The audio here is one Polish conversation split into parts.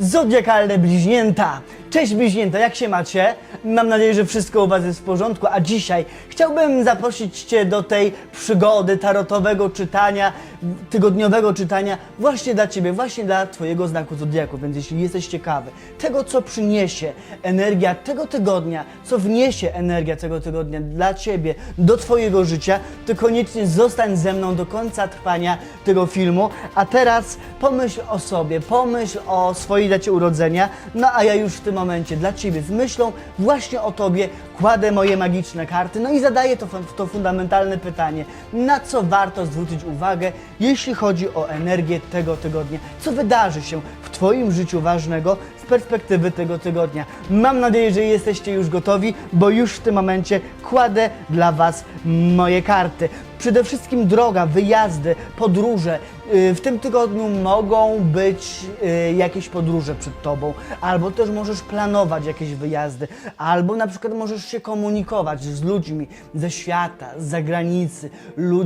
Zodiakalne bliźnięta. Cześć bliźnięta, jak się macie? Mam nadzieję, że wszystko u Was jest w porządku, a dzisiaj chciałbym zaprosić Cię do tej przygody tarotowego czytania, tygodniowego czytania właśnie dla Ciebie, właśnie dla Twojego znaku zodiaku. Więc jeśli jesteś ciekawy tego, co przyniesie energia tego tygodnia, co wniesie energia tego tygodnia dla Ciebie, do Twojego życia, to koniecznie zostań ze mną do końca trwania tego filmu. A teraz pomyśl o sobie, pomyśl o swojej dacie urodzenia, no a ja już w tym momencie dla Ciebie z myślą właśnie o Tobie kładę moje magiczne karty, no i zadaję to, to fundamentalne pytanie, na co warto zwrócić uwagę, jeśli chodzi o energię tego tygodnia, co wydarzy się w Twoim życiu ważnego z perspektywy tego tygodnia. Mam nadzieję, że jesteście już gotowi, bo już w tym momencie kładę dla Was moje karty. Przede wszystkim droga, wyjazdy, podróże. Yy, W tym tygodniu mogą być yy, jakieś podróże przed Tobą, albo też możesz planować jakieś wyjazdy, albo na przykład możesz się komunikować z ludźmi ze świata, z zagranicy,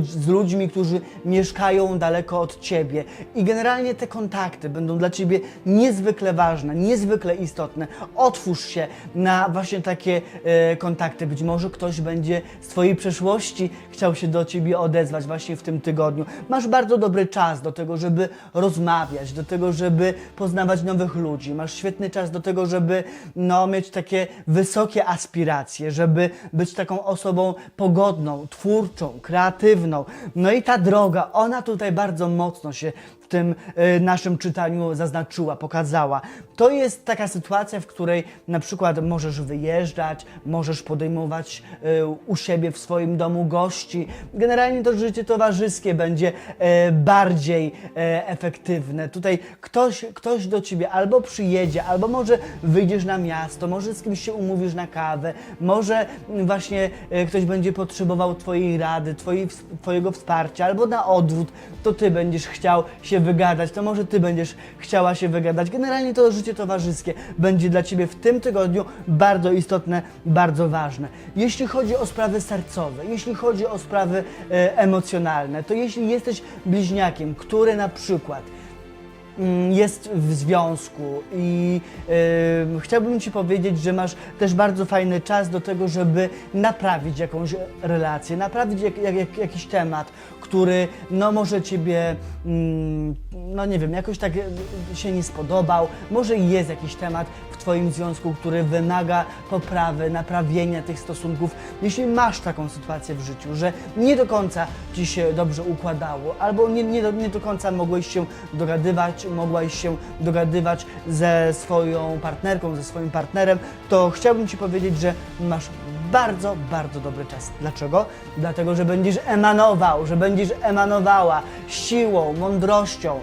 z ludźmi, którzy mieszkają daleko od Ciebie. I generalnie te kontakty będą dla Ciebie niezwykle ważne, niezwykle istotne. Otwórz się na właśnie takie e, kontakty. Być może ktoś będzie z Twojej przeszłości chciał się do Ciebie odezwać właśnie w tym tygodniu. Masz bardzo dobry czas do tego, żeby rozmawiać, do tego, żeby poznawać nowych ludzi. Masz świetny czas do tego, żeby no, mieć takie wysokie aspiracje, żeby być taką osobą pogodną, twórczą, kreatywną. No i ta droga, ona tutaj bardzo mocno się tym e, naszym czytaniu zaznaczyła, pokazała. To jest taka sytuacja, w której na przykład możesz wyjeżdżać, możesz podejmować e, u siebie w swoim domu gości. Generalnie to życie towarzyskie będzie e, bardziej efektywne. Tutaj ktoś, ktoś do ciebie albo przyjedzie, albo może wyjdziesz na miasto, może z kimś się umówisz na kawę, może właśnie ktoś będzie potrzebował twojej rady, twojej, twojego wsparcia, albo na odwrót, to ty będziesz chciał się wygadać, to może ty będziesz chciała się wygadać. Generalnie to życie towarzyskie będzie dla ciebie w tym tygodniu bardzo istotne, bardzo ważne. Jeśli chodzi o sprawy sercowe, jeśli chodzi o sprawy e, emocjonalne, to jeśli jesteś bliźniakiem, który na przykład jest w związku i chciałbym Ci powiedzieć, że masz też bardzo fajny czas do tego, żeby naprawić jakąś relację, naprawić jak, jak, jak, jakiś temat, który no może Ciebie, mm, no nie wiem, jakoś tak y, się nie spodobał, może jest jakiś temat w Twoim związku, który wymaga poprawy, naprawienia tych stosunków. Jeśli masz taką sytuację w życiu, że nie do końca Ci się dobrze układało, albo nie, nie, do, nie do końca mogłeś się dogadywać, mogłaś się dogadywać ze swoją partnerką, ze swoim partnerem, to chciałbym Ci powiedzieć, że masz bardzo, bardzo dobry czas. Dlaczego? Dlatego, że będziesz emanował, że będziesz emanowała siłą, mądrością,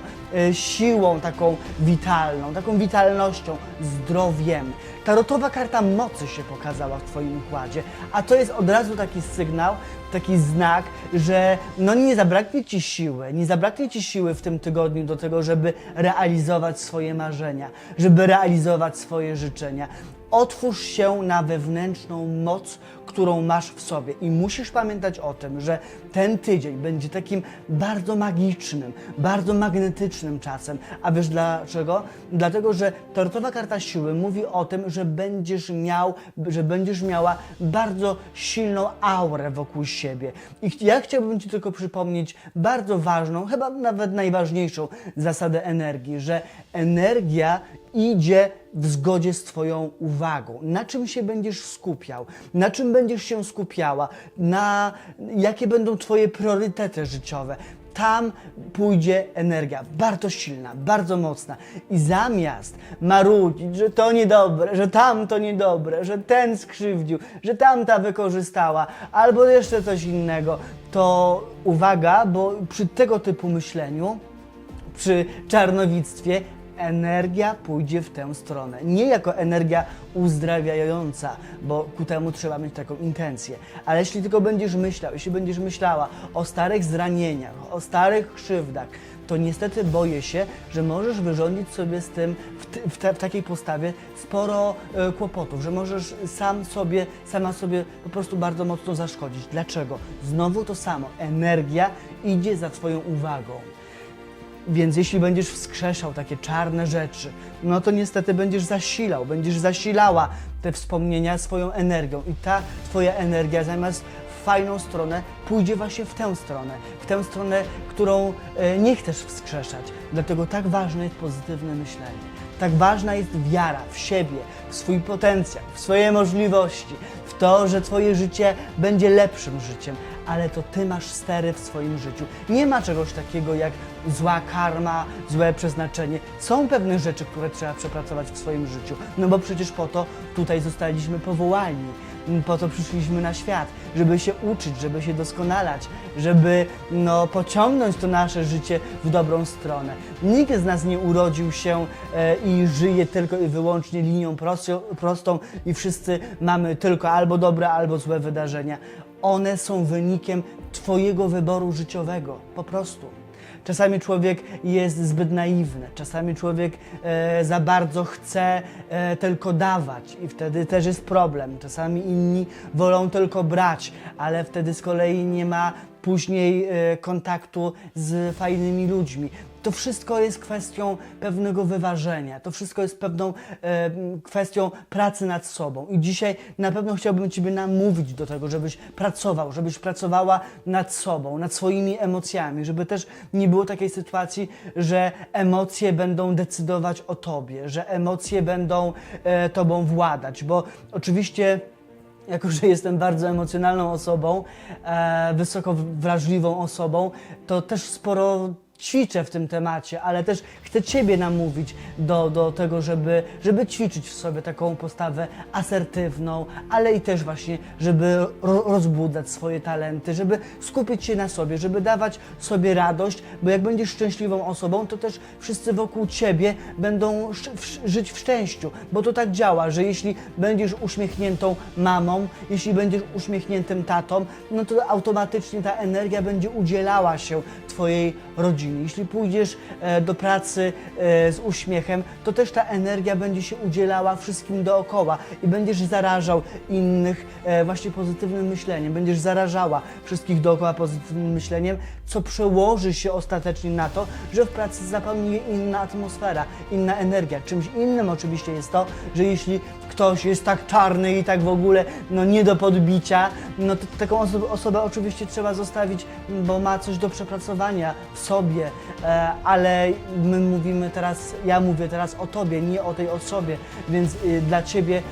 y, siłą taką witalną, taką witalnością, zdrowiem. Tarotowa karta mocy się pokazała w Twoim układzie, a to jest od razu taki sygnał, taki znak, że no nie zabraknie Ci siły, nie zabraknie Ci siły w tym tygodniu do tego, żeby realizować swoje marzenia, żeby realizować swoje życzenia. Otwórz się na wewnętrzną moc, którą masz w sobie. I musisz pamiętać o tym, że ten tydzień będzie takim bardzo magicznym, bardzo magnetycznym czasem. A wiesz dlaczego? Dlatego, że tarotowa karta siły mówi o tym, że będziesz miał, że będziesz miała bardzo silną aurę wokół siebie. I ja chciałbym Ci tylko przypomnieć bardzo ważną, chyba nawet najważniejszą zasadę energii, że energia idzie w zgodzie z Twoją uwagą. Na czym się będziesz skupiał? Na czym będziesz się skupiała? Na jakie będą Twoje priorytety życiowe? Tam pójdzie energia bardzo silna, bardzo mocna. I zamiast marudzić, że to niedobre, że tamto niedobre, że ten skrzywdził, że tamta wykorzystała, albo jeszcze coś innego, to uwaga, bo przy tego typu myśleniu przy czarnowictwie energia pójdzie w tę stronę. Nie jako energia uzdrawiająca, bo ku temu trzeba mieć taką intencję. Ale jeśli tylko będziesz myślał, jeśli będziesz myślała o starych zranieniach, o starych krzywdach, to niestety boję się, że możesz wyrządzić sobie z tym w, w, te, w takiej postawie sporo e, kłopotów, że możesz sam sobie, sama sobie po prostu bardzo mocno zaszkodzić. Dlaczego? Znowu to samo. Energia idzie za Twoją uwagą Więc jeśli będziesz wskrzeszał takie czarne rzeczy, no to niestety będziesz zasilał, będziesz zasilała te wspomnienia swoją energią. I ta twoja energia zamiast fajną stronę pójdzie właśnie w tę stronę, w tę stronę, którą e, nie chcesz wskrzeszać. Dlatego tak ważne jest pozytywne myślenie. Tak ważna jest wiara w siebie, w swój potencjał, w swoje możliwości, w to, że Twoje życie będzie lepszym życiem, ale to Ty masz stery w swoim życiu. Nie ma czegoś takiego jak zła karma, złe przeznaczenie. Są pewne rzeczy, które trzeba przepracować w swoim życiu, no bo przecież po to tutaj zostaliśmy powołani. Po to przyszliśmy na świat, żeby się uczyć, żeby się doskonalać, żeby no, pociągnąć to nasze życie w dobrą stronę. Nikt z nas nie urodził się e, i żyje tylko i wyłącznie linią prostą, prostą i wszyscy mamy tylko albo dobre, albo złe wydarzenia. One są wynikiem Twojego wyboru życiowego, po prostu. Czasami człowiek jest zbyt naiwny, czasami człowiek e, za bardzo chce e, tylko dawać i wtedy też jest problem. Czasami inni wolą tylko brać, ale wtedy z kolei nie ma później e, kontaktu z fajnymi ludźmi. To wszystko jest kwestią pewnego wyważenia, to wszystko jest pewną e, kwestią pracy nad sobą. I dzisiaj na pewno chciałbym Ciebie namówić do tego, żebyś pracował, żebyś pracowała nad sobą, nad swoimi emocjami, żeby też nie było takiej sytuacji, że emocje będą decydować o Tobie, że emocje będą e, Tobą władać, bo oczywiście jako że jestem bardzo emocjonalną osobą, e, wysoko wrażliwą osobą, to też sporo ćwiczę w tym temacie, ale też chcę Ciebie namówić do, do tego, żeby, żeby ćwiczyć w sobie taką postawę asertywną, ale i też właśnie, żeby ro, rozbudzać swoje talenty, żeby skupić się na sobie, żeby dawać sobie radość, bo jak będziesz szczęśliwą osobą, to też wszyscy wokół Ciebie będą w, żyć w szczęściu, bo to tak działa, że jeśli będziesz uśmiechniętą mamą, jeśli będziesz uśmiechniętym tatą, no to automatycznie ta energia będzie udzielała się Twojej rodzinie. Jeśli pójdziesz e, do pracy e, z uśmiechem, to też ta energia będzie się udzielała wszystkim dookoła i będziesz zarażał innych e, właśnie pozytywnym myśleniem, będziesz zarażała wszystkich dookoła pozytywnym myśleniem, co przełoży się ostatecznie na to, że w pracy zapanuje inna atmosfera, inna energia. Czymś innym oczywiście jest to, że jeśli ktoś jest tak czarny i tak w ogóle no, nie do podbicia, no to taką osobę, osobę oczywiście trzeba zostawić, bo ma coś do przepracowania w sobie, e, ale my mówimy teraz, ja mówię teraz o tobie, nie o tej osobie, więc y, dla ciebie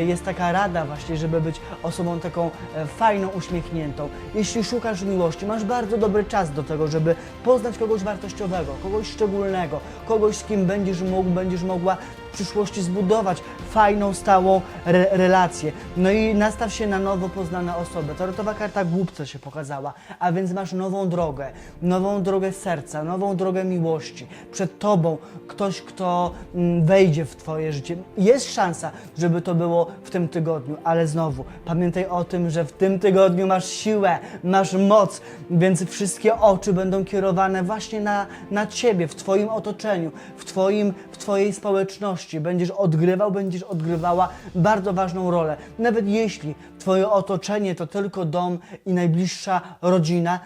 y, jest taka rada właśnie, żeby być osobą taką e, fajną, uśmiechniętą. Jeśli szukasz miłości, masz bardzo dobry czas do tego, żeby poznać kogoś wartościowego, kogoś szczególnego, kogoś z kim będziesz mógł, będziesz mogła przyszłości zbudować fajną, stałą re relację. No i nastaw się na nowo poznane osoby. Tarotowa karta głupca się pokazała, a więc masz nową drogę, nową drogę serca, nową drogę miłości. Przed tobą ktoś, kto mm, wejdzie w twoje życie. Jest szansa, żeby to było w tym tygodniu, ale znowu pamiętaj o tym, że w tym tygodniu masz siłę, masz moc, więc wszystkie oczy będą kierowane właśnie na, na ciebie, w twoim otoczeniu, w, twoim, w twojej społeczności. Będziesz odgrywał, będziesz odgrywała bardzo ważną rolę. Nawet jeśli twoje otoczenie to tylko dom i najbliższa rodzina,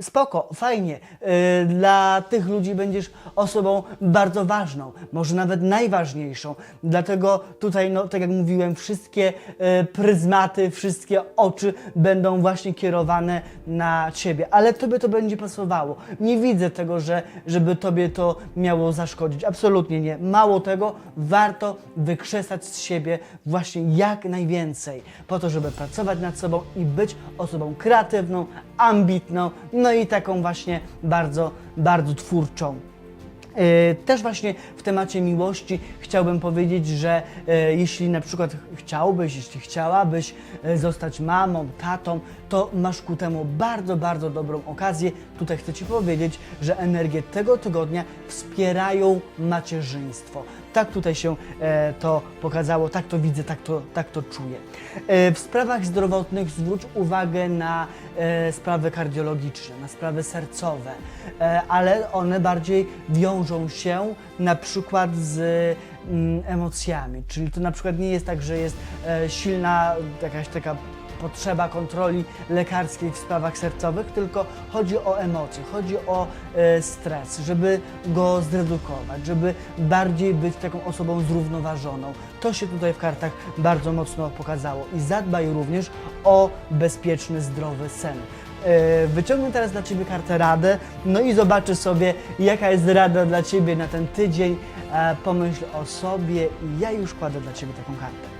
spoko, fajnie. Yy, Dla tych ludzi będziesz osobą bardzo ważną, może nawet najważniejszą. Dlatego tutaj, no, tak jak mówiłem, wszystkie yy, pryzmaty, wszystkie oczy będą właśnie kierowane na ciebie, ale tobie to będzie pasowało. Nie widzę tego, że, żeby tobie to miało zaszkodzić. Absolutnie nie. Mało tego, warto wykrzesać z siebie właśnie jak najwięcej, po to, żeby pracować nad sobą i być osobą kreatywną, ambitną, no i taką właśnie bardzo, bardzo twórczą. E, Też właśnie w temacie miłości chciałbym powiedzieć, że e, jeśli na przykład chciałbyś, jeśli chciałabyś e, zostać mamą, tatą, to masz ku temu bardzo, bardzo dobrą okazję. Tutaj chcę Ci powiedzieć, że energie tego tygodnia wspierają macierzyństwo. Tak tutaj się e, to pokazało, tak to widzę, tak to, tak to czuję. E, w sprawach zdrowotnych zwróć uwagę na e, sprawy kardiologiczne, na sprawy sercowe, e, ale one bardziej wiążą się na przykład z mm, emocjami. Czyli to na przykład nie jest tak, że jest e, silna jakaś taka potrzeba kontroli lekarskiej w sprawach sercowych, tylko chodzi o emocje, chodzi o e, stres, żeby go zredukować, żeby bardziej być taką osobą zrównoważoną. To się tutaj w kartach bardzo mocno pokazało. I zadbaj również o bezpieczny, zdrowy sen. E, Wyciągnę teraz dla Ciebie kartę radę, no i zobaczę sobie, jaka jest rada dla Ciebie na ten tydzień. E, Pomyśl o sobie i ja już kładę dla Ciebie taką kartę.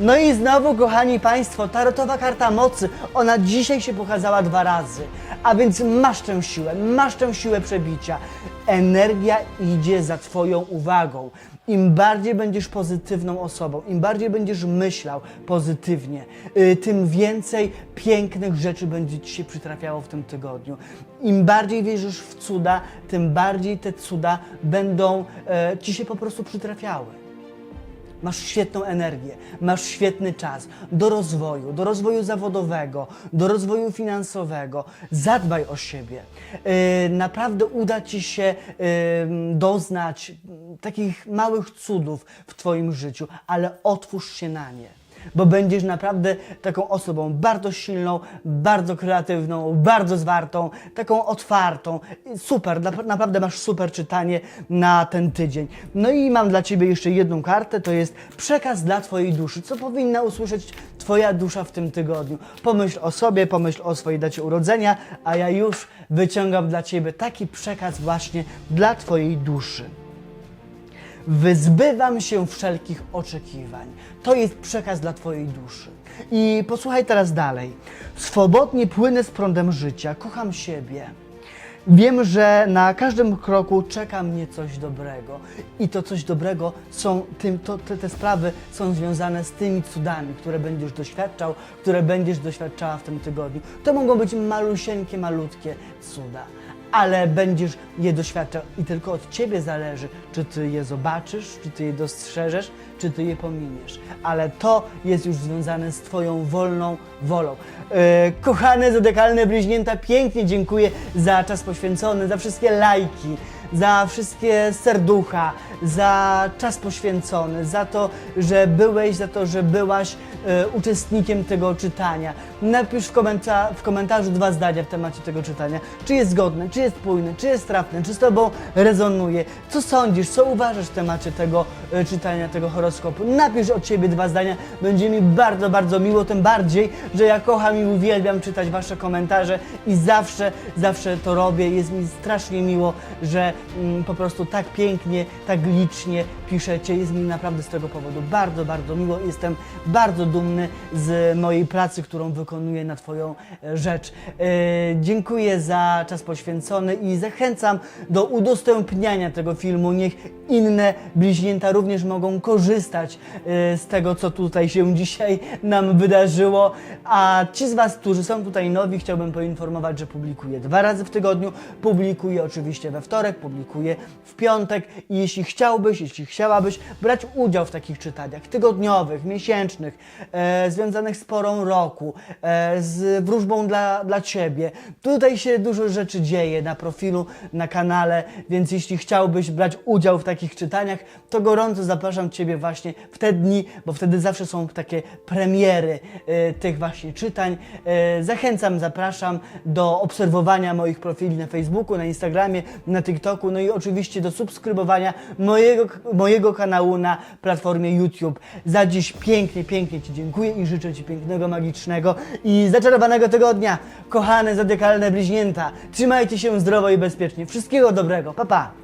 No i znowu, kochani Państwo, tarotowa karta mocy, ona dzisiaj się pokazała dwa razy, a więc masz tę siłę, masz tę siłę przebicia. Energia idzie za Twoją uwagą. Im bardziej będziesz pozytywną osobą, im bardziej będziesz myślał pozytywnie, y, tym więcej pięknych rzeczy będzie Ci się przytrafiało w tym tygodniu. Im bardziej wierzysz w cuda, tym bardziej te cuda będą e, Ci się po prostu przytrafiały. Masz świetną energię, masz świetny czas do rozwoju, do rozwoju zawodowego, do rozwoju finansowego. Zadbaj o siebie. Yy, naprawdę uda Ci się doznać takich małych cudów w Twoim życiu, ale otwórz się na nie. Bo będziesz naprawdę taką osobą bardzo silną, bardzo kreatywną, bardzo zwartą, taką otwartą. Super, nap- naprawdę masz super czytanie na ten tydzień. No i mam dla Ciebie jeszcze jedną kartę, to jest przekaz dla Twojej duszy. Co powinna usłyszeć Twoja dusza w tym tygodniu? Pomyśl o sobie, pomyśl o swojej dacie urodzenia, a ja już wyciągam dla Ciebie taki przekaz właśnie dla Twojej duszy. Wyzbywam się wszelkich oczekiwań. To jest przekaz dla Twojej duszy. I posłuchaj teraz dalej. Swobodnie płynę z prądem życia, kocham siebie. Wiem, że na każdym kroku czeka mnie coś dobrego. I to coś dobrego są tym, to, te, te sprawy są związane z tymi cudami, które będziesz doświadczał, które będziesz doświadczała w tym tygodniu. To mogą być malusieńkie, malutkie cuda ale będziesz je doświadczał i tylko od Ciebie zależy, czy Ty je zobaczysz, czy Ty je dostrzeżesz, czy Ty je pominiesz. Ale to jest już związane z Twoją wolną wolą. E, kochane zodekalne bliźnięta, pięknie dziękuję za czas poświęcony, za wszystkie lajki, za wszystkie serducha, za czas poświęcony, za to, że byłeś, za to, że byłaś e, uczestnikiem tego czytania. Napisz w, w komentarzu dwa zdania w temacie tego czytania. Czy jest zgodne, czy jest spójne, czy jest trafne, czy z Tobą rezonuje. Co sądzisz, co uważasz w temacie tego e, czytania, tego horoskopu? Napisz od Ciebie dwa zdania. Będzie mi bardzo, bardzo miło, tym bardziej, że ja kocham i uwielbiam czytać Wasze komentarze i zawsze, zawsze to robię. Jest mi strasznie miło, że mm, po prostu tak pięknie, tak licznie piszecie. Jest mi naprawdę z tego powodu bardzo, bardzo miło. Jestem bardzo dumny z mojej pracy, którą wykonuję na Twoją e, rzecz. E, dziękuję za czas poświęcony i zachęcam do udostępniania tego filmu. Niech inne bliźnięta również mogą korzystać e, z tego, co tutaj się dzisiaj nam wydarzyło. A ci z Was, którzy są tutaj nowi, chciałbym poinformować, że publikuję dwa razy w tygodniu. Publikuję oczywiście we wtorek, publikuję w piątek i jeśli chciałbyś, jeśli chciałabyś brać udział w takich czytaniach tygodniowych, miesięcznych, e, związanych z porą roku, e, z wróżbą dla, dla Ciebie, tutaj się dużo rzeczy dzieje na profilu, na kanale, więc jeśli chciałbyś brać udział w takich czytaniach, to gorąco zapraszam Ciebie właśnie w te dni, bo wtedy zawsze są takie premiery e, tych właśnie czytań. E, zachęcam, zapraszam do obserwowania moich profili na Facebooku, na Instagramie, na TikToku, no i oczywiście do subskrybowania mojego, mojego kanału na platformie YouTube. Za dziś pięknie, pięknie Ci dziękuję i życzę Ci pięknego, magicznego i zaczarowanego tygodnia. Kochane, zodiakalne bliźnięta, trzymajcie się zdrowo i bezpiecznie. Wszystkiego dobrego. Pa, pa!